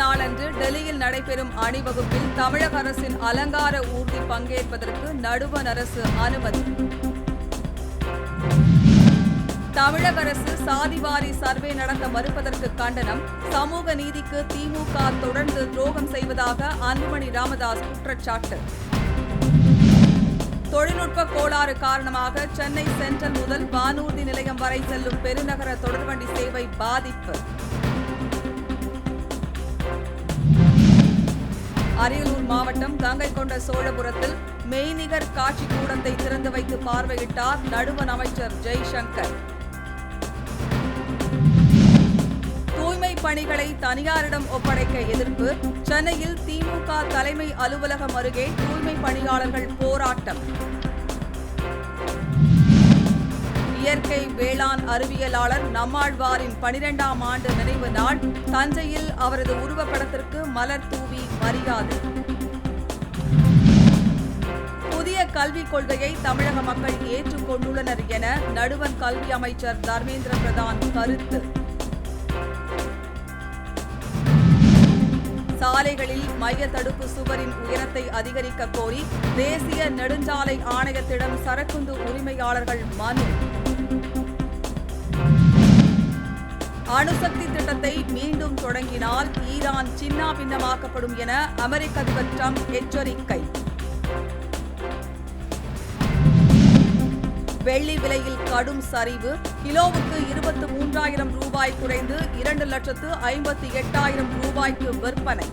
நாளன்று டெல்லியில் நடைபெறும் அணிவகுப்பில் தமிழக அரசின் அலங்கார ஊர்தி பங்கேற்பதற்கு நடுவண் அரசு அனுமதி. தமிழக அரசு சாதிவாரி சர்வே நடத்த மறுப்பதற்கு கண்டனம். சமூக நீதிக்கு திமுக தொடர்ந்து துரோகம் செய்வதாக அன்புமணி ராமதாஸ் குற்றச்சாட்டு. தொழில்நுட்ப கோளாறு காரணமாக சென்னை சென்ட்ரல் முதல் வானூர்தி நிலையம் வரை செல்லும் பெருநகர தொடர்வண்டி சேவை பாதிப்பு. அரியலூர் மாவட்டம் கங்கை கொண்ட சோழபுரத்தில் மெய்நிகர் காட்சி கூடத்தை திறந்து வைத்து பார்வையிட்டார் நடுவண் அமைச்சர் ஜெய்சங்கர். தூய்மை பணிகளை தனியாரிடம் ஒப்படைக்க எதிர்ப்பு சென்னையில் திமுக தலைமை அலுவலகம் அருகே தூய்மை பணியாளர்கள் போராட்டம். இயற்கை வேளாண் அறிவியலாளர் நம்மாழ்வாரின் பனிரெண்டாம் ஆண்டு நினைவு நாள் தஞ்சையில் அவரது உருவப்படத்திற்கு மலர் தூவி மரியாதை. புதிய கல்விக் கொள்கையை தமிழக மக்கள் ஏற்றுக்கொண்டுள்ளனர் என நடுவண் கல்வி அமைச்சர் தர்மேந்திர பிரதான் கருத்து. சாலைகளில் மைய தடுப்பு சுவரின் உயரத்தை அதிகரிக்க கோரி தேசிய நெடுஞ்சாலை ஆணையத்திடம் சரக்குந்து உரிமையாளர்கள் மனு. அணுசக்தி திட்டத்தை மீண்டும் தொடங்கினால் ஈரான் சின்னாபின்னமாக்கப்படும் என அமெரிக்க அதிபர் ட்ரம்ப் எச்சரிக்கை. வெள்ளி விலையில் கடும் சரிவு. கிலோவுக்கு இருபத்தி மூன்றாயிரம் ரூபாய் குறைந்து இரண்டு லட்சத்து ஐம்பத்தி எட்டாயிரம் ரூபாய்க்கு விற்பனை.